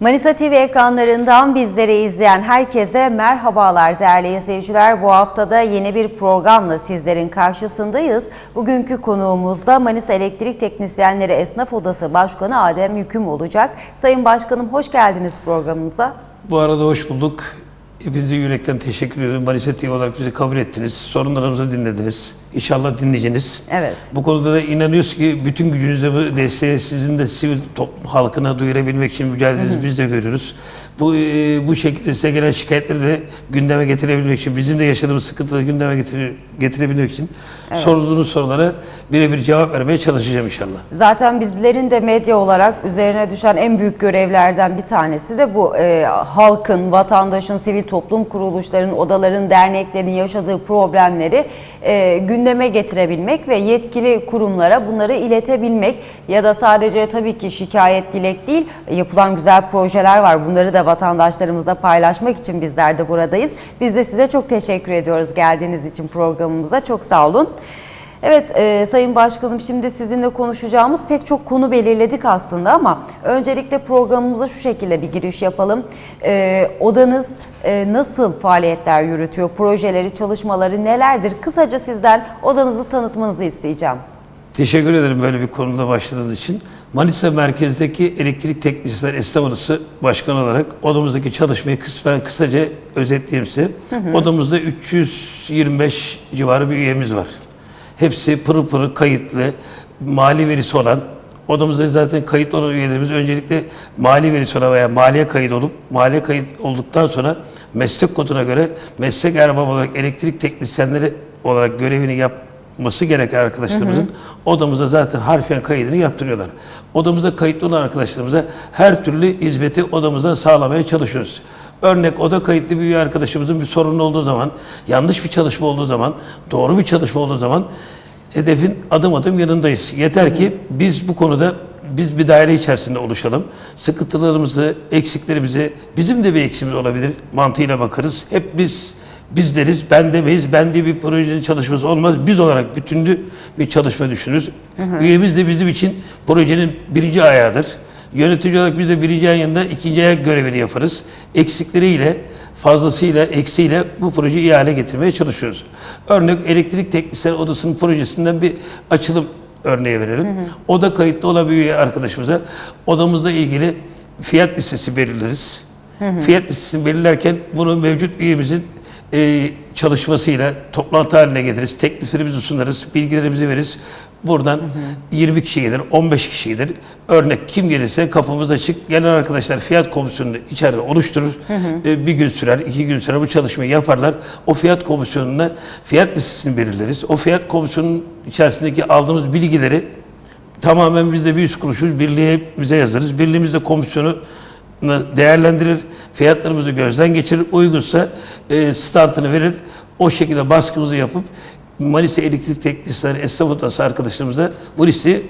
Manisa TV ekranlarından bizleri izleyen herkese merhabalar değerli izleyiciler. Bu haftada yeni bir programla sizlerin karşısındayız. Bugünkü konuğumuz da Manisa Elektrik Teknisyenleri Esnaf Odası Başkanı Adem Yüküm olacak. Sayın Başkanım hoş geldiniz programımıza. Bu arada hoş bulduk. Hepinize yürekten teşekkür ediyorum. Manisa TV olarak bizi kabul ettiniz. Sorunlarımızı dinlediniz. İnşallah dinleyeceğiniz. Evet. Bu konuda da inanıyoruz ki bütün gücünüze bu desteği sizin de sivil toplum halkına duyurabilmek için mücadelenizi biz de görüyoruz. Bu e, bu şekilde size gelen şikayetleri de gündeme getirebilmek için, bizim de yaşadığımız sıkıntıları gündeme getire, getirebilmek için sorduğunuz sorulara birebir cevap vermeye çalışacağım inşallah. Zaten bizlerin de medya olarak üzerine düşen en büyük görevlerden bir tanesi de bu e, halkın, vatandaşın, sivil toplum kuruluşlarının, odaların, derneklerin yaşadığı problemleri e, gündeme getirebilmek ve yetkili kurumlara bunları iletebilmek ya da sadece tabii ki şikayet dilek değil yapılan güzel projeler var. Bunları da vatandaşlarımızla paylaşmak için bizler de buradayız. Biz de size çok teşekkür ediyoruz geldiğiniz için programımıza. Çok sağ olun. Evet e, Sayın Başkanım şimdi sizinle konuşacağımız pek çok konu belirledik aslında ama öncelikle programımıza şu şekilde bir giriş yapalım. E, odanız e, nasıl faaliyetler yürütüyor, projeleri, çalışmaları nelerdir? Kısaca sizden odanızı tanıtmanızı isteyeceğim. Teşekkür ederim böyle bir konuda başladığınız için. Manisa merkezdeki elektrik teknisyenler esnaf odası başkanı olarak odamızdaki çalışmayı kısmen kısaca özetleyeyim size. Odamızda 325 civarı bir üyemiz var. Hepsi pırıl pırıl kayıtlı, mali verisi olan, odamızda zaten kayıtlı olan üyelerimiz öncelikle mali verisi olan veya maliye kayıt olup, maliye kayıt olduktan sonra meslek koduna göre meslek erbabı olarak elektrik teknisyenleri olarak görevini yap, yapması gereken arkadaşlarımızın odamızda zaten harfiyen kaydını yaptırıyorlar. Odamızda kayıtlı olan arkadaşlarımıza her türlü hizmeti odamızdan sağlamaya çalışıyoruz. Örnek oda kayıtlı bir üye arkadaşımızın bir sorunu olduğu zaman, yanlış bir çalışma olduğu zaman, doğru bir çalışma olduğu zaman hedefin adım adım yanındayız. Yeter ki biz bu konuda biz bir daire içerisinde oluşalım. Sıkıntılarımızı, eksiklerimizi, bizim de bir eksiğimiz olabilir mantığıyla bakarız. Hep biz biz deriz, ben demeyiz, ben de bir projenin çalışması olmaz. Biz olarak bütünlü bir çalışma düşünürüz. Üyemiz de bizim için projenin birinci ayağıdır. Yönetici olarak biz de birinci ayağın yanında ikinci ayak görevini yaparız. Eksikleriyle, fazlasıyla, eksiyle bu projeyi iyi hale getirmeye çalışıyoruz. Örnek elektrik teknisyen odasının projesinden bir açılım örneği verelim. Oda kayıtlı olan bir üye arkadaşımıza odamızla ilgili fiyat listesi belirleriz. Fiyat listesini belirlerken bunu mevcut üyemizin e, çalışmasıyla toplantı haline getiririz. Tekliflerimizi sunarız, bilgilerimizi veririz. Buradan 20 kişi gelir, 15 kişi gelir. Örnek kim gelirse kapımız açık. Gelen arkadaşlar fiyat komisyonunu içeride oluşturur. E, bir gün sürer, iki gün sürer bu çalışmayı yaparlar. O fiyat komisyonuna fiyat listesini belirleriz. O fiyat komisyonunun içerisindeki aldığımız bilgileri tamamen biz de bir üst kuruluşuz birliğimize yazarız. Birliğimiz de komisyonu değerlendirir, fiyatlarımızı gözden geçirir, uygunsa e, standını verir. O şekilde baskımızı yapıp Manisa Elektrik Teknisyenleri Esnaf Odası arkadaşlarımıza bu listeyi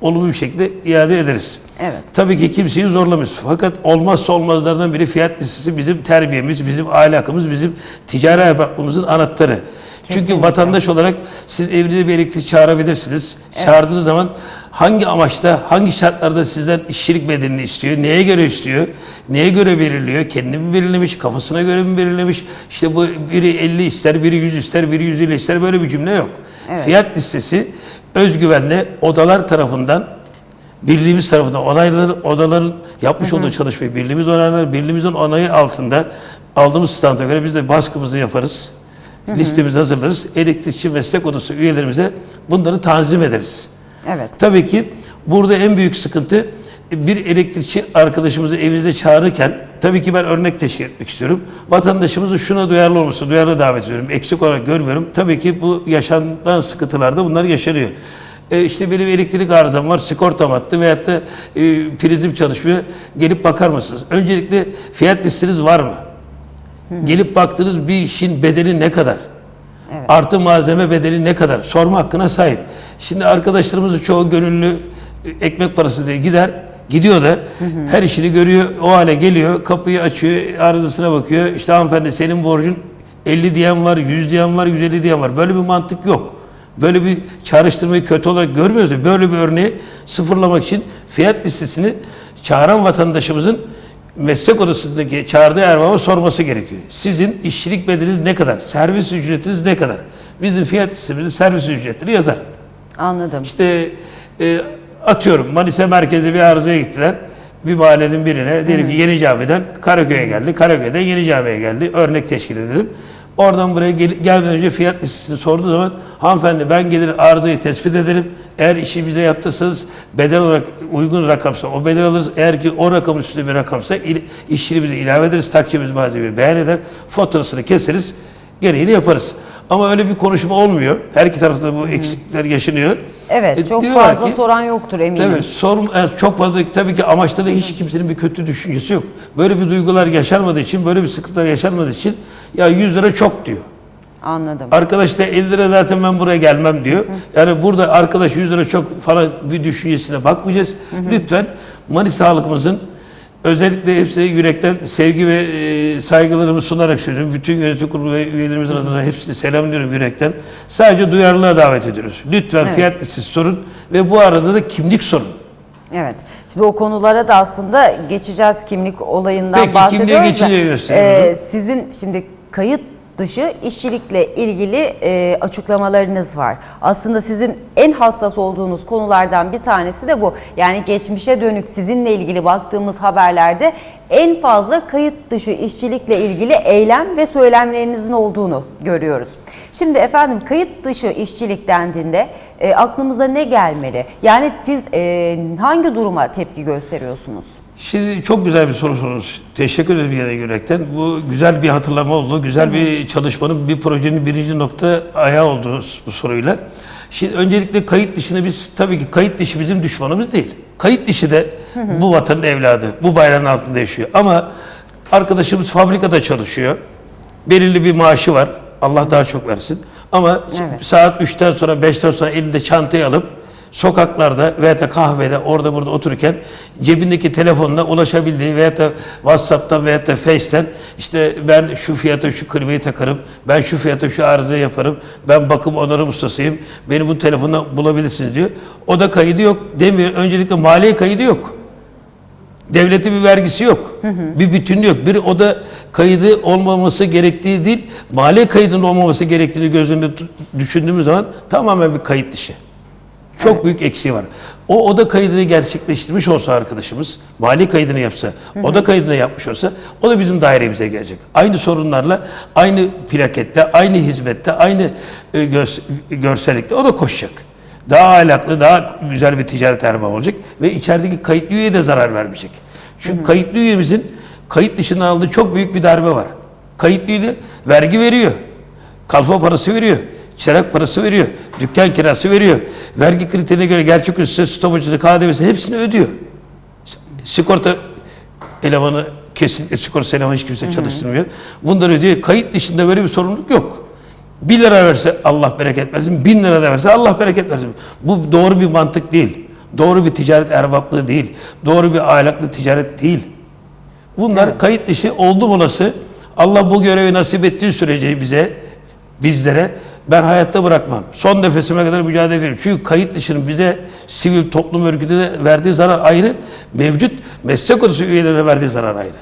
olumlu bir şekilde iade ederiz. Evet. Tabii ki kimseyi zorlamıyoruz. Fakat olmazsa olmazlardan biri fiyat listesi bizim terbiyemiz, bizim ahlakımız, bizim ticari ahlakımızın anahtarı. Çünkü Kesinlikle. vatandaş olarak siz evinize bir elektrik çağırabilirsiniz. Çağırdığınız zaman hangi amaçta, hangi şartlarda sizden işçilik bedelini istiyor, neye göre istiyor, neye göre belirliyor, kendini mi belirlemiş, kafasına göre mi belirlemiş, işte bu biri 50 ister, biri 100 ister, biri 150 ister böyle bir cümle yok. Evet. Fiyat listesi özgüvenle odalar tarafından birliğimiz tarafından onaylanır, odaların yapmış olduğu çalışmayı birliğimiz onaylar, birliğimizin onayı altında aldığımız standa göre biz de baskımızı yaparız. Listemizi hazırlarız. Elektrikçi meslek odası üyelerimize bunları tanzim ederiz. Evet. Tabii ki burada en büyük sıkıntı bir elektrikçi arkadaşımızı evinizde çağırırken tabii ki ben örnek teşkil etmek istiyorum. Vatandaşımızı şuna duyarlı olması, duyarlı davet ediyorum. Eksik olarak görmüyorum. Tabii ki bu yaşanan sıkıntılarda bunlar yaşanıyor. E işte benim elektrik arızam var, sigortam attı veyahut da e, prizim çalışmıyor. Gelip bakar mısınız? Öncelikle fiyat listeniz var mı? Gelip baktığınız bir işin bedeli ne kadar? Artı malzeme bedeli ne kadar? Sorma hakkına sahip. Şimdi arkadaşlarımızın çoğu gönüllü e, ekmek parası diye gider. Gidiyor da her işini görüyor, o hale geliyor, kapıyı açıyor, arızasına bakıyor. İşte hanımefendi senin borcun 50 diyen var, 100 diyen var, 150 diyen var. Böyle bir mantık yok. Böyle bir çağrıştırmayı kötü olarak görmüyoruz. Böyle bir örneği sıfırlamak için fiyat listesini çağıran vatandaşımızın meslek odasındaki çağırdığı erbaba sorması gerekiyor. Sizin işçilik bedeliniz ne kadar? Servis ücretiniz ne kadar? Bizim fiyat listemizde servis ücretleri yazar. Anladım. İşte e, atıyorum Manisa merkezde bir arızaya gittiler. Bir mahallenin birine diyelim ki Yeni Cami'den Karaköy'e geldi. Karaköy'den Yeni Cami'ye geldi. Örnek teşkil edelim. Oradan buraya gel, gelmeden önce fiyat listesini sorduğu zaman hanımefendi ben gelir arızayı tespit ederim. Eğer işi bize yaptırsanız bedel olarak uygun rakamsa o bedel alırız. Eğer ki o rakamın üstünde bir rakamsa il, işçiliği bize ilave ederiz. Takçemiz malzemeyi beyan eder. Faturasını keseriz. Gereğini yaparız. Ama öyle bir konuşma olmuyor. Her iki tarafta bu eksiklikler yaşanıyor. Evet, E, çok diyorlar fazla ki- soran yoktur eminim. Evet, sorun e, çok fazla tabii ki amaçları hiç kimsenin bir kötü düşüncesi yok. Böyle bir duygular yaşanmadığı için, böyle bir sıkıntılar yaşanmadığı için ya 100 lira çok diyor. Anladım. Arkadaş da 50 lira zaten ben buraya gelmem diyor. Yani burada arkadaş 100 lira çok falan bir düşüncesine bakmayacağız. Lütfen Manisa halkımızın özellikle hepsine yürekten sevgi ve e, saygılarımı sunarak söylüyorum. Bütün yönetim kurulu ve üyelerimizin adına hepsini selamlıyorum yürekten. Sadece duyarlılığa davet ediyoruz. Lütfen Evet. fiyat listesi sorun ve bu arada da kimlik sorun. Evet. Şimdi o konulara da aslında geçeceğiz kimlik olayından Peki, bahsediyoruz. kimliğe da, geçince gösterelim. e, sizin şimdi kayıt dışı işçilikle ilgili e, açıklamalarınız var. Aslında sizin en hassas olduğunuz konulardan bir tanesi de bu. Yani geçmişe dönük sizinle ilgili baktığımız haberlerde en fazla kayıt dışı işçilikle ilgili eylem ve söylemlerinizin olduğunu görüyoruz. Şimdi efendim kayıt dışı işçilik dendiğinde e, aklımıza ne gelmeli? Yani siz e, hangi duruma tepki gösteriyorsunuz? Şimdi çok güzel bir soru sorunuz. Teşekkür ederim yine yürekten. Bu güzel bir hatırlama oldu. Güzel bir çalışmanın, bir projenin birinci nokta ayağı oldu bu soruyla. Şimdi öncelikle kayıt dışını biz tabii ki kayıt dışı bizim düşmanımız değil. Kayıt dışı da bu vatanın evladı. Bu bayrağın altında yaşıyor. Ama arkadaşımız fabrikada çalışıyor. Belirli bir maaşı var. Allah daha çok versin. Ama Evet. saat 3'ten sonra 5'ten sonra elinde çantayı alıp sokaklarda veya da kahvede orada burada otururken cebindeki telefonla ulaşabildiği veya da WhatsApp'tan veya da Face'ten işte ben şu fiyata şu klimayı takarım, ben şu fiyata şu arızayı yaparım, ben bakım onarım ustasıyım, beni bu telefonla bulabilirsiniz diyor. O da kaydı yok demiyor. Öncelikle maliye kaydı yok. Devletin bir vergisi yok. Bir bütünlüğü yok. Bir o da kaydı olmaması gerektiği değil, maliye kaydının olmaması gerektiğini göz önünde düşündüğümüz zaman tamamen bir kayıt dışı. Çok büyük eksiği var. O oda kaydını gerçekleştirmiş olsa arkadaşımız, mali kaydını yapsa, oda kaydını yapmış olsa o da bizim dairemize gelecek. Aynı sorunlarla, aynı plakette, aynı hizmette, aynı e, görs- görsellikte o da koşacak. Daha ahlaklı, daha güzel bir ticaret erbabı olacak ve içerideki kayıtlı üyeye de zarar vermeyecek. Çünkü kayıtlı üyemizin kayıt dışına aldığı çok büyük bir darbe var. Kayıtlı üye vergi veriyor. Kalfa parası veriyor. Çırak parası veriyor. Dükkan kirası veriyor. Vergi kriterine göre gerçek üstü stopajını, KDV'si hepsini ödüyor. Sigorta elemanı kesinlikle sigorta elemanı hiç kimse çalıştırmıyor. Bunları ödüyor. Kayıt dışında böyle bir sorumluluk yok. 1 lira verse Allah bereket versin, 1000 lira da verse Allah bereket versin. Bu doğru bir mantık değil. Doğru bir ticaret erbaplığı değil. Doğru bir ahlaklı ticaret değil. Bunlar kayıt dışı oldu olası. Allah bu görevi nasip ettiği sürece bize, bizlere ben hayatta bırakmam. Son nefesime kadar mücadele ederim. Çünkü kayıt dışının bize sivil toplum örgütü de verdiği zarar ayrı, mevcut meslek odası üyelerine verdiği zarar ayrı.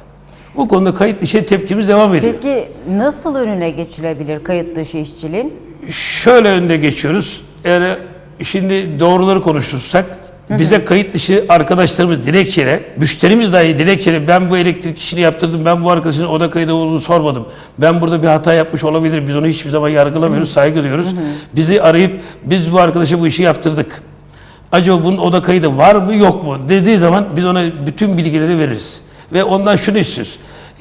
Bu konuda kayıt dışı tepkimiz devam ediyor. Peki nasıl önüne geçilebilir kayıt dışı işçiliğin? Şöyle önde geçiyoruz. Eğer şimdi doğruları konuşursak bize kayıt dışı arkadaşlarımız dilekçeyle, müşterimiz dahi dilekçeyle ben bu elektrik işini yaptırdım, ben bu arkadaşın oda kaydı olduğunu sormadım. Ben burada bir hata yapmış olabilirim. Biz onu hiçbir zaman yargılamıyoruz, saygı duyuyoruz. Bizi arayıp biz bu arkadaşa bu işi yaptırdık. Acaba bunun oda kaydı var mı yok mu dediği zaman biz ona bütün bilgileri veririz. Ve ondan şunu istiyoruz.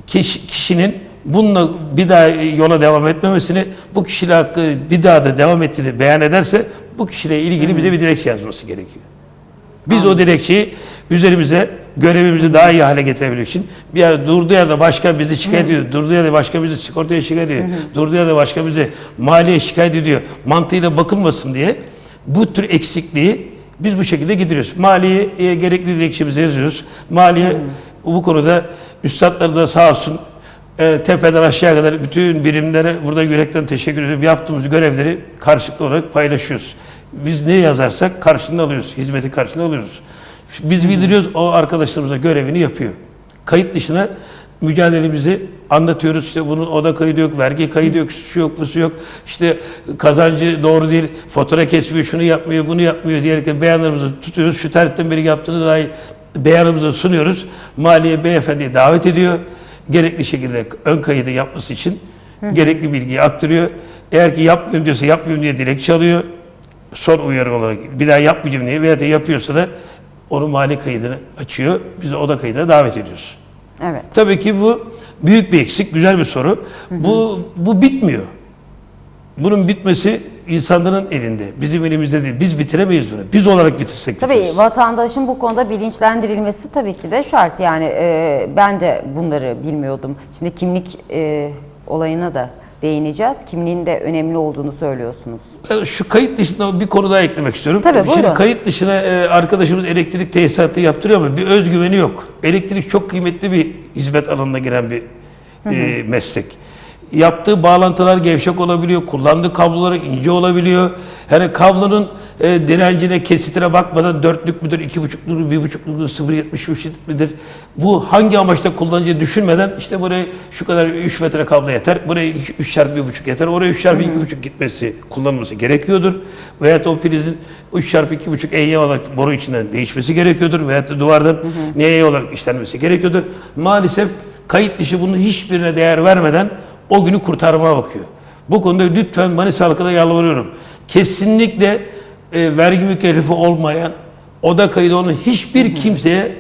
Kiş- kişinin bununla bir daha yola devam etmemesini, bu kişiyle hakkı bir daha da devam ettiğini beyan ederse bu kişiyle ilgili bize bir dilekçe yazması gerekiyor. Biz o dilekçeyi üzerimize görevimizi daha iyi hale getirebilmek için bir yer durduğu yerde başka bizi şikayet ediyor. Durduğu yerde başka bizi sigortaya şikayet ediyor. Durduğu yerde başka bizi maliye şikayet ediyor. Mantığıyla bakılmasın diye bu tür eksikliği biz bu şekilde gideriyoruz. Maliyeye gerekli dilekçemizi yazıyoruz. Maliye bu konuda üstadları da sağ olsun e, tepeden aşağıya kadar bütün birimlere burada yürekten teşekkür ediyorum. Yaptığımız görevleri karşılıklı olarak paylaşıyoruz. Biz ne yazarsak karşılığını alıyoruz. Hizmeti karşılığını alıyoruz. Biz bildiriyoruz, o arkadaşlarımız da görevini yapıyor. kayıt dışına mücadelemizi anlatıyoruz. İşte bunun oda kaydı yok, vergi kaydı yok, şu yok, busu yok. İşte kazancı doğru değil, fatura kesmiyor, şunu yapmıyor, bunu yapmıyor diyerekten beyanlarımızı tutuyoruz. Şu tarihten beri yaptığını dahi beyanımızı sunuyoruz. Maliye beyefendiyi davet ediyor. Gerekli şekilde ön kaydı yapması için gerekli bilgiyi aktarıyor. Eğer ki yapmıyorum diyorsa yapmıyorum diye dilekçe alıyor. Son uyarı olarak bir daha yapmayacağım diye veya da yapıyorsa da onu mali kaydını açıyor. Biz de oda kaydına davet ediyoruz. Evet. Tabii ki bu büyük bir eksik, güzel bir soru. Bu bu bitmiyor. Bunun bitmesi insanların elinde, bizim elimizde değil. Biz bitiremeyiz bunu. Biz olarak bitirsek Tabii bitiririz. vatandaşın bu konuda bilinçlendirilmesi tabii ki de şart. Yani e, ben de bunları bilmiyordum. Şimdi kimlik e, olayına da değineceğiz. Kimliğin de önemli olduğunu söylüyorsunuz. Şu kayıt dışında bir konu daha eklemek istiyorum. Tabii, Şimdi buyurun. kayıt dışına e, arkadaşımız elektrik tesisatı yaptırıyor ama bir özgüveni yok. Elektrik çok kıymetli bir hizmet alanına giren bir e, meslek. Yaptığı bağlantılar gevşek olabiliyor, kullandığı kabloları ince olabiliyor. Yani kablonun e, direncine, kesitine bakmadan dörtlük müdür, iki buçuk müdür, bir buçuk müdür, 0.75 midir? Bu hangi amaçla kullanıcı düşünmeden işte buraya şu kadar 3 metre kablo yeter, buraya 3 çarpı 1.5 yeter, oraya 3 çarpı 2.5 gitmesi, kullanılması gerekiyordur. Veyahut o prizin 3 çarpı 2.5 EY olarak boru içinden değişmesi gerekiyordur. Veyahut da duvardan NY olarak işlenmesi gerekiyordur. Maalesef kayıt dışı bunun hiçbirine değer vermeden o günü kurtarmaya bakıyor. Bu konuda lütfen Manisa halkına yalvarıyorum. Kesinlikle e, vergi mükellefi olmayan, oda kaydı olan hiçbir kimseye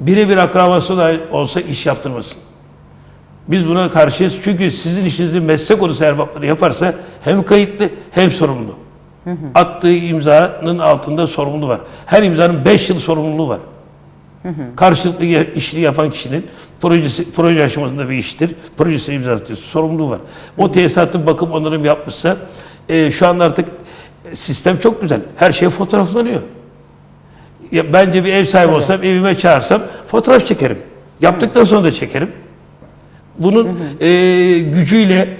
birebir akrabası da olsa iş yaptırmasın. Biz buna karşıyız. Çünkü sizin işinizi meslek odası erbapları yaparsa hem kayıtlı hem sorumlu. Attığı imzanın altında sorumluluğu var. Her imzanın 5 yıl sorumluluğu var. Karşılıklı ya- işini yapan kişinin projesi, proje aşamasında bir iştir. Projesini imza atıyor. Sorumluluğu var. O tesisatın bakım onarım yapmışsa e, şu anda artık sistem çok güzel. Her şey fotoğraflanıyor. Ya bence bir ev sahibi olsam, evime çağırsam fotoğraf çekerim. Yaptıktan sonra da çekerim. Bunun e, gücüyle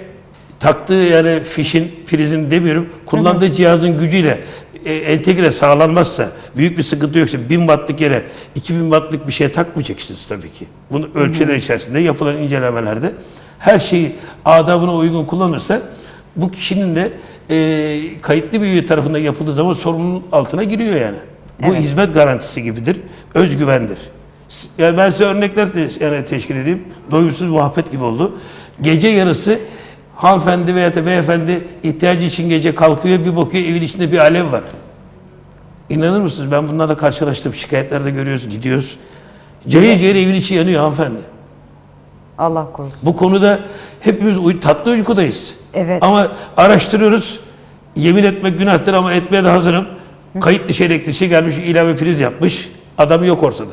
taktığı yani fişin, prizin demiyorum, kullandığı cihazın gücüyle e, entegre sağlanmazsa, büyük bir sıkıntı yoksa 1000 wattlık yere 2000 wattlık bir şey takmayacaksınız tabii ki. Bunu ölçüler içerisinde yapılan incelemelerde her şeyi adabına uygun kullanırsa bu kişinin de e, kayıtlı bir üye tarafından yapıldığı zaman sorumluluğun altına giriyor yani. Bu hizmet garantisi gibidir, özgüvendir. Yani ben size örnekler te- yani teşkil edeyim. Doyumsuz muhabbet gibi oldu. Gece yarısı hanımefendi veya da beyefendi ihtiyacı için gece kalkıyor bir bakıyor evin içinde bir alev var. İnanır mısınız? Ben bunlarla karşılaştım. Şikayetlerde görüyoruz, gidiyoruz. Cayır cayır evin içi yanıyor hanımefendi. Allah korusun. Bu konuda hepimiz uy- tatlı uykudayız. Evet. Ama araştırıyoruz. Yemin etmek günahtır ama etmeye de hazırım. Kayıt dışı elektrikçi gelmiş ilave priz yapmış. Adam yok ortada.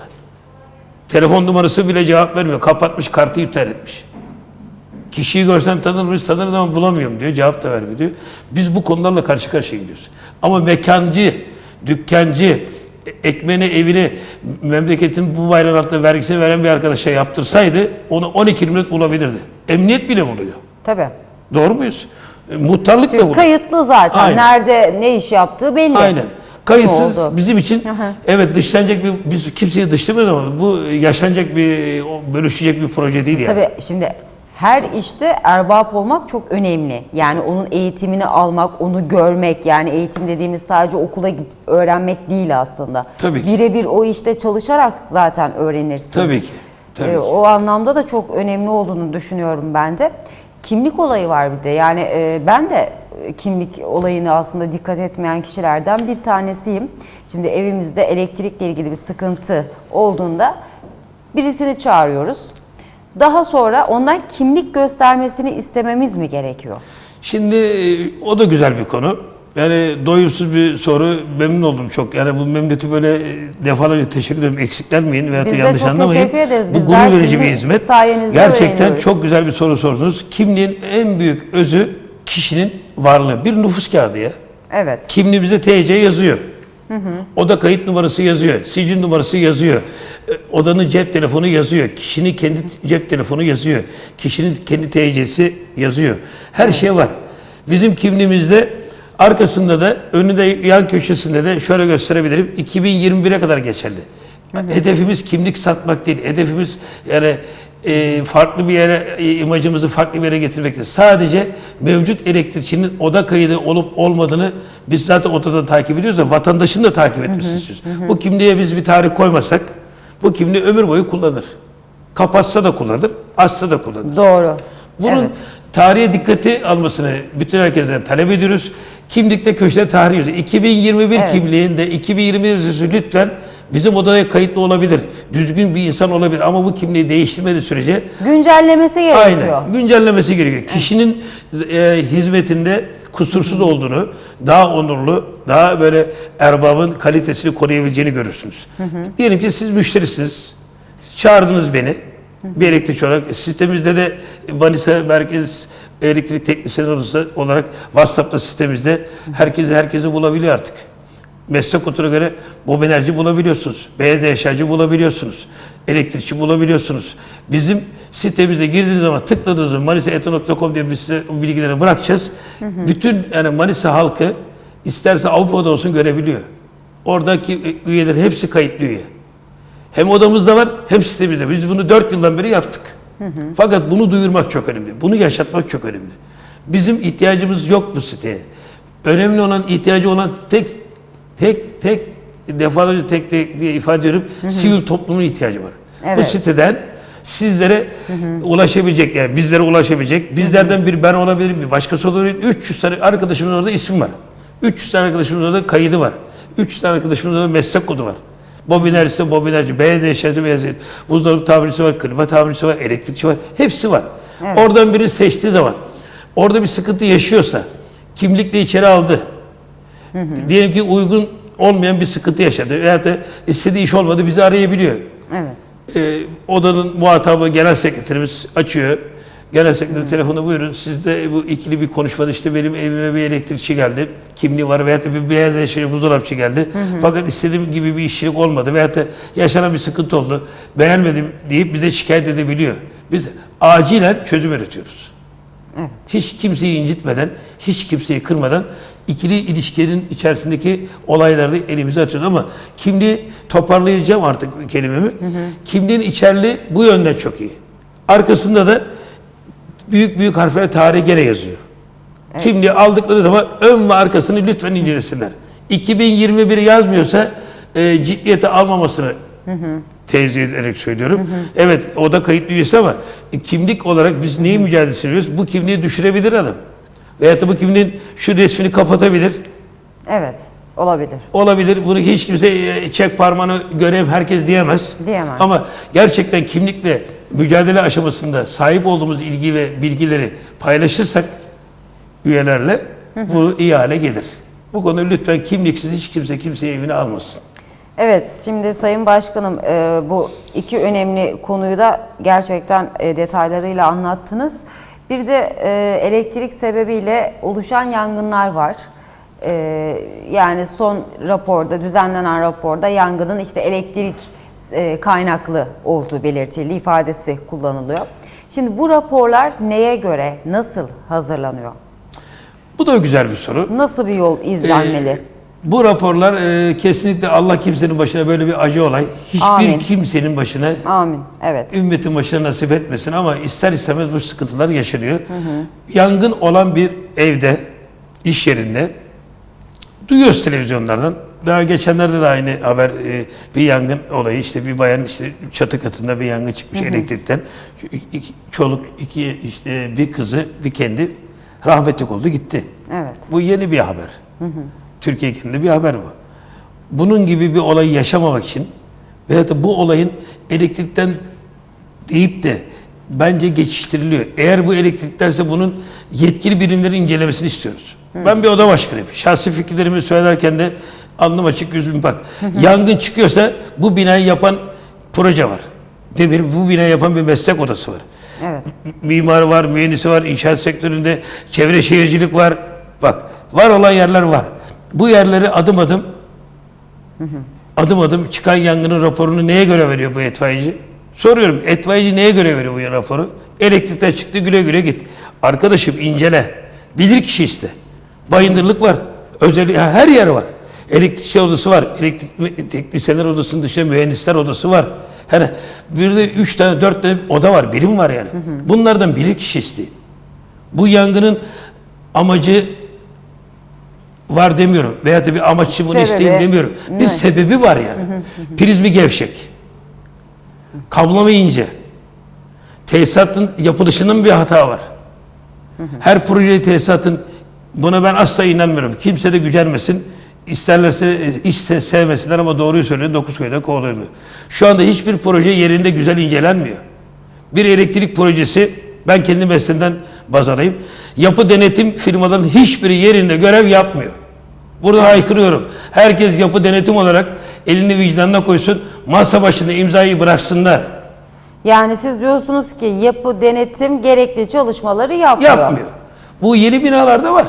Telefon numarası bile cevap vermiyor. Kapatmış kartı iptal etmiş. Kişiyi görsen tanır mıyız? Tanırız ama bulamıyorum diyor. Cevap da vermiyor diyor. Biz bu konularla karşı karşıya gidiyoruz. Ama mekancı, dükkancı, e- ekmeğini, evini memleketin bu bayrağın altında vergisini veren bir arkadaşa yaptırsaydı onu 12 milyon bulabilirdi. Emniyet bile buluyor. Tabii. Doğru muyuz? E, Muhtarlık da Çünkü buluyor. kayıtlı zaten. Aynen. Nerede ne iş yaptığı belli. Aynen. Kayıtsız bizim için evet dışlanacak bir biz kimseyi dışlamıyoruz ama bu yaşanacak bir bölüşecek bir proje değil yani. Tabii şimdi her işte erbap olmak çok önemli. Yani onun eğitimini almak, onu görmek. Yani eğitim dediğimiz sadece okula gidip öğrenmek değil aslında. Tabii ki. Birebir o işte çalışarak zaten öğrenirsin. Tabii ki. Tabii Ee, ki. o anlamda da çok önemli olduğunu düşünüyorum ben de. Kimlik olayı var bir de. Yani e, ben de e, kimlik olayını aslında dikkat etmeyen kişilerden bir tanesiyim. Şimdi evimizde elektrikle ilgili bir sıkıntı olduğunda birisini çağırıyoruz. Daha sonra ondan kimlik göstermesini istememiz mi gerekiyor? Şimdi e, o da güzel bir konu. Yani doyumsuz bir soru. Memnun oldum çok. Yani bu memleketi böyle e, defalarca teşekkür ederim. Eksiklenmeyin veya yanlış anlamayın. Bu gurur verici bir hizmet. Gerçekten çok güzel bir soru sordunuz. Kimliğin en büyük özü kişinin varlığı. Bir nüfus kağıdı ya. Evet. Kimliğimizde TC yazıyor. Oda kayıt numarası yazıyor. Sicil numarası yazıyor. e, Odanın cep telefonu yazıyor. Kişinin kendi cep telefonu yazıyor. Kişinin kendi TC'si yazıyor. Her şey var. Bizim kimliğimizde arkasında da önünde yan köşesinde de şöyle gösterebilirim. 2021'e kadar geçerli. Hedefimiz kimlik satmak değil. Hedefimiz yani e, farklı bir yere e, imajımızı farklı bir yere getirmektir. Sadece mevcut elektrikçinin oda kaydı olup olmadığını biz zaten odada takip ediyoruz da vatandaşın da takip etmesini istiyoruz. Bu kimliğe biz bir tarih koymasak bu kimliği ömür boyu kullanır. Kapatsa da kullanır, açsa da kullanır. Doğru. Bunun Evet. tarihe dikkati almasını bütün herkesten talep ediyoruz. Kimlikte köşede tarih yazıyor. 2021 Evet. kimliğinde 2021 yazısı lütfen bizim odaya kayıtlı olabilir. Düzgün bir insan olabilir ama bu kimliği değiştirmediği sürece Güncellemesi gerekiyor. aynen güncellemesi gerekiyor. Kişinin e, hizmetinde kusursuz olduğunu, daha onurlu, daha böyle erbabın kalitesini koruyabileceğini görürsünüz. Diyelim ki siz müşterisiniz. Çağırdınız beni. Bir elektrikçi olarak sistemimizde de Manisa Merkez Elektrik Teknisyeni Odası olarak WhatsApp'ta sistemimizde herkesi herkesi bulabiliyor artık. Meslek koduna göre bu enerji bulabiliyorsunuz. Beyaz eşyacı bulabiliyorsunuz. Elektrikçi bulabiliyorsunuz. Bizim sitemize girdiğiniz zaman tıkladığınız zaman manisaeto.com diye biz size o bilgileri bırakacağız. Bütün yani Manisa halkı isterse Avrupa'da olsun görebiliyor. Oradaki üyeler hepsi kayıtlı üye. Hem odamızda var hem sitemizde. Biz bunu 4 yıldan beri yaptık. Fakat bunu duyurmak çok önemli. Bunu yaşatmak çok önemli. Bizim ihtiyacımız yok bu siteye. Önemli olan, ihtiyacı olan tek tek tek defalarca tek tek diye ifade ediyorum. Sivil toplumun ihtiyacı var. Bu Evet. siteden sizlere ulaşabilecek yani bizlere ulaşabilecek. Bizlerden bir ben olabilirim, bir başkası olabilir. 300 tane arkadaşımın orada isim var. 300 tane arkadaşımın orada kaydı var. 300 tane arkadaşımın orada meslek kodu var. Bobinerse bobinerci, beyaz eşyası beyaz eşyası, buzdolabı tamircisi var, klima tamircisi var, elektrikçi var. Hepsi var. Oradan biri seçtiği zaman orada bir sıkıntı yaşıyorsa kimlikle içeri aldı. Diyelim ki uygun olmayan bir sıkıntı yaşadı veyahut da istediği iş olmadı bizi arayabiliyor. Evet. Ee, odanın muhatabı genel sekreterimiz açıyor. Genel sekreter telefonu buyurun. Sizde bu ikili bir konuşmada işte benim evime bir elektrikçi geldi. Kimliği var veyahut da bir beyaz eşya buzdolapçı geldi. Fakat istediğim gibi bir işçilik olmadı veyahut da yaşanan bir sıkıntı oldu. Beğenmedim deyip bize şikayet edebiliyor. Biz acilen çözüm üretiyoruz. Hiç kimseyi incitmeden, hiç kimseyi kırmadan ikili ilişkilerin içerisindeki olaylarda elimize atıyoruz. Ama kimliği toparlayacağım artık kelimemi. Kimliğin içerliği bu yönden çok iyi. Arkasında da büyük büyük harflerle tarih gene yazıyor. Kimliği aldıkları zaman ön ve arkasını lütfen incelesinler. 2021 yazmıyorsa e, ciddiyete almamasını tevzi ederek söylüyorum. Evet o da kayıtlı üyesi ama e, kimlik olarak biz neyi mücadelesi ediyoruz? Bu kimliği düşürebilir adam. Veyahut da bu kimliğin şu resmini kapatabilir. Evet. Olabilir. Olabilir. Bunu hiç kimse e, çek parmağını görev herkes diyemez. Diyemez. Ama gerçekten kimlikle mücadele aşamasında sahip olduğumuz ilgi ve bilgileri paylaşırsak üyelerle bu iyi hale gelir. Bu konu lütfen kimliksiz hiç kimse kimseye evine almasın. Evet, şimdi Sayın Başkanım e, bu iki önemli konuyu da gerçekten e, detaylarıyla anlattınız. Bir de e, elektrik sebebiyle oluşan yangınlar var. E, yani son raporda, düzenlenen raporda yangının işte elektrik e, kaynaklı olduğu belirtildi, ifadesi kullanılıyor. Şimdi bu raporlar neye göre, nasıl hazırlanıyor? Bu da güzel bir soru. Nasıl bir yol izlenmeli? Bu raporlar e, kesinlikle Allah kimsenin başına böyle bir acı olay, hiçbir Amin. kimsenin başına, Amin. Evet. ümmetin başına nasip etmesin ama ister istemez bu sıkıntılar yaşanıyor. Yangın olan bir evde, iş yerinde duyuyoruz televizyonlardan. Daha geçenlerde de aynı haber e, bir yangın olayı işte bir bayan işte çatı katında bir yangın çıkmış elektrikten. Şu iki- çoluk iki işte bir kızı bir kendi rahmetlik oldu gitti. Evet. Bu yeni bir haber. Türkiye genelinde bir haber bu. Bunun gibi bir olayı yaşamamak için veyahut da bu olayın elektrikten deyip de bence geçiştiriliyor. Eğer bu elektriktense bunun yetkili birimlerin incelemesini istiyoruz. Ben bir oda başkanıyım. Şahsi fikirlerimi söylerken de alnım açık yüzüm bak. Yangın çıkıyorsa bu binayı yapan proje var. Demir bu binayı yapan bir meslek odası var Evet. mimar var, mühendisi var, inşaat sektöründe çevre şehircilik var. Bak var olan yerler var. Bu yerleri adım adım adım adım çıkan yangının raporunu neye göre veriyor bu itfaiyeci? Soruyorum itfaiyeci neye göre veriyor bu raporu? Elektrikten çıktı güle güle git. Arkadaşım incele. Bilir kişi iste. Bayındırlık var. Özel her yer var. Elektrikçi odası var. Elektrik teknisyenler odasının dışında mühendisler odası var. Hani bir de üç tane, dört tane oda var, birim var yani. Bunlardan bilir kişi isteyin. Bu yangının amacı var demiyorum. Veya da bir amaçlı bunu isteyin demiyorum. Bir sebebi var yani. Prizmi gevşek. Kablama ince. Tesisatın yapılışının bir hata var. Her proje tesisatın buna ben asla inanmıyorum. Kimse de gücenmesin. İsterlerse se- sevmesinler ama doğruyu söylüyor. Dokuz köyde kovalamıyor. Şu anda hiçbir proje yerinde güzel incelenmiyor. Bir elektrik projesi ben kendi mesleğimden baz alayım. Yapı denetim firmaların hiçbiri yerinde görev yapmıyor. Burada haykırıyorum. Herkes yapı denetim olarak elini vicdanına koysun. Masa başında imzayı bıraksınlar. Yani siz diyorsunuz ki yapı denetim gerekli çalışmaları yapmıyor. Yapmıyor. Bu yeni binalarda var.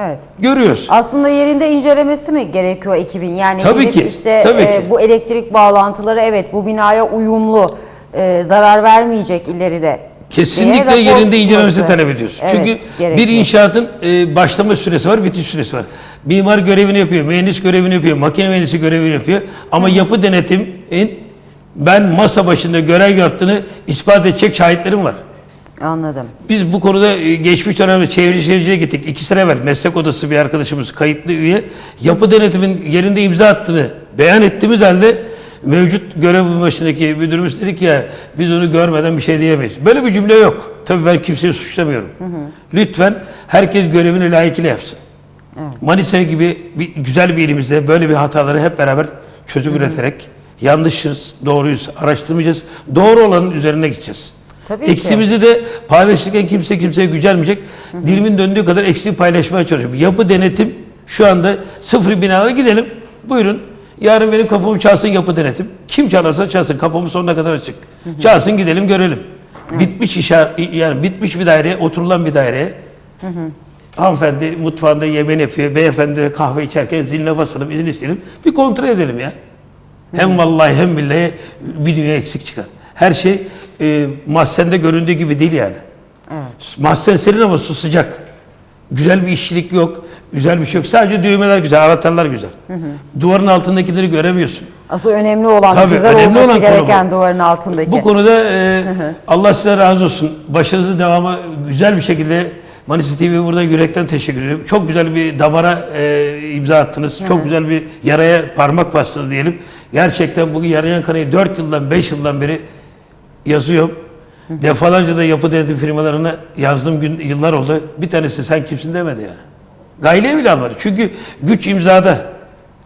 Evet. Görüyoruz. Aslında yerinde incelemesi mi gerekiyor ekibin? Yani Tabii ki, işte tabii e, ki. bu elektrik bağlantıları evet bu binaya uyumlu, e, zarar vermeyecek ileride. Kesinlikle rapor yerinde incelemesi talep ediyoruz. Evet, Çünkü gerekli. bir inşaatın e, başlama süresi var, bitiş süresi var. Mimar görevini yapıyor, mühendis görevini yapıyor, makine mühendisi görevini yapıyor. Ama yapı denetimin ben masa başında görev yaptığını ispat edecek şahitlerim var. Anladım. Biz bu konuda e, geçmiş dönemde çevre şehirciliğe gittik. İki sene evvel meslek odası bir arkadaşımız kayıtlı üye yapı denetimin yerinde imza attığını beyan ettiğimiz halde mevcut görev başındaki müdürümüz dedi ki ya biz onu görmeden bir şey diyemeyiz. Böyle bir cümle yok. Tabii ben kimseyi suçlamıyorum. Lütfen herkes görevini layıkıyla yapsın. Manisa gibi bir, güzel bir ilimizde böyle bir hataları hep beraber çözüm üreterek yanlışız, doğruyuz araştırmayacağız. Doğru olanın üzerine gideceğiz. Tabii ki. Eksimizi de paylaşırken kimse kimseye gücenmeyecek. Dilimin döndüğü kadar eksiği paylaşmaya çalışıyorum. Yapı denetim şu anda sıfır binalara gidelim. Buyurun. Yarın benim kapımı çalsın yapı denetim. Kim çalarsa çalsın. Kapımı sonuna kadar açık. Çalsın gidelim görelim. Bitmiş işe, yani bitmiş bir daireye, oturulan bir daireye. Hanımefendi mutfağında yemeğini yapıyor. Beyefendi kahve içerken ziline basalım, izin isteyelim. Bir kontrol edelim ya. Hem vallahi hem billahi bir dünya eksik çıkar. Her şey e, mahzende göründüğü gibi değil yani. Mahzen serin ama su sıcak. Güzel bir işçilik yok. Güzel bir şey yok. Sadece düğmeler güzel, anahtarlar güzel. Duvarın altındakileri göremiyorsun. Asıl önemli olan, Tabii, güzel önemli olması olan konu gereken bu. duvarın altındaki. Bu konuda e, Allah size razı olsun. Başarınızın devamı güzel bir şekilde Manisa TV burada yürekten teşekkür ederim. Çok güzel bir damara e, imza attınız. Çok güzel bir yaraya parmak bastınız diyelim. Gerçekten bugün yarayan kanayı 4 yıldan 5 yıldan beri yazıyorum. Defalarca da yapı denetim firmalarına yazdığım gün yıllar oldu. Bir tanesi sen kimsin demedi yani. Gayleye bile almadı. Çünkü güç imzada.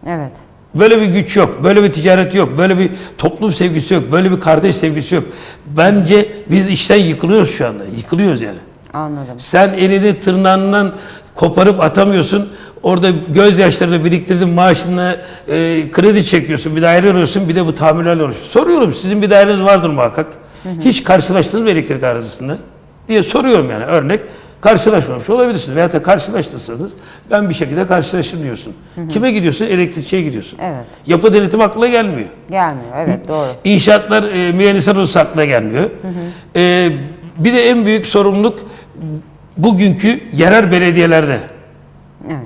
Evet. Böyle bir güç yok, böyle bir ticaret yok, böyle bir toplum sevgisi yok, böyle bir kardeş sevgisi yok. Bence biz işten yıkılıyoruz şu anda, yıkılıyoruz yani. Anladım. Sen elini tırnağından koparıp atamıyorsun. Orada gözyaşlarını biriktirdin, maaşını e, kredi çekiyorsun, bir daire alıyorsun, bir de bu tamirlerle uğraşıyorsun. Soruyorum, sizin bir daireniz vardır muhakkak. Hiç karşılaştınız mı elektrik arızasında? diye soruyorum yani örnek. Karşılaşmamış olabilirsiniz veyahut da karşılaştıysanız ben bir şekilde karşılaştım diyorsun. Kime gidiyorsun? Elektrikçiye gidiyorsun. Evet. Yapı denetim aklına gelmiyor. Gelmiyor. Evet doğru. İnşaatlar e, mühendisler odası aklına gelmiyor. E, bir de en büyük sorumluluk bugünkü yerel belediyelerde. Evet.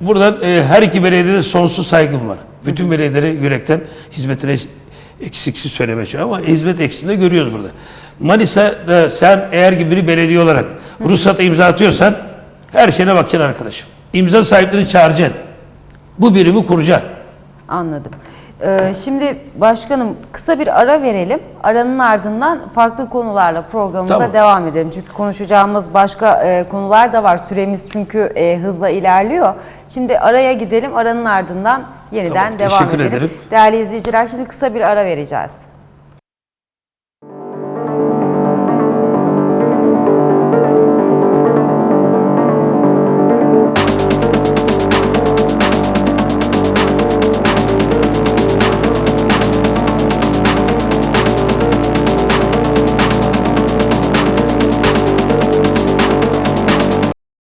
Buradan e, her iki belediyede sonsuz saygım var. Bütün belediyelere yürekten hizmetine eksiksiz söylemeye çalışıyorum ama hizmet eksiğini de görüyoruz burada. Manisa'da sen eğer ki bir belediye olarak ruhsata imza atıyorsan her şeyine bakacaksın arkadaşım. İmza sahiplerini çağıracaksın. Bu birimi kuracaksın. Anladım. Ee, şimdi başkanım kısa bir ara verelim. Aranın ardından farklı konularla programımıza Tamam. devam edelim. Çünkü konuşacağımız başka e, konular da var. Süremiz çünkü e, hızla ilerliyor. Şimdi araya gidelim. Aranın ardından yeniden Tamam, devam teşekkür edelim. ederim. Değerli izleyiciler şimdi kısa bir ara vereceğiz.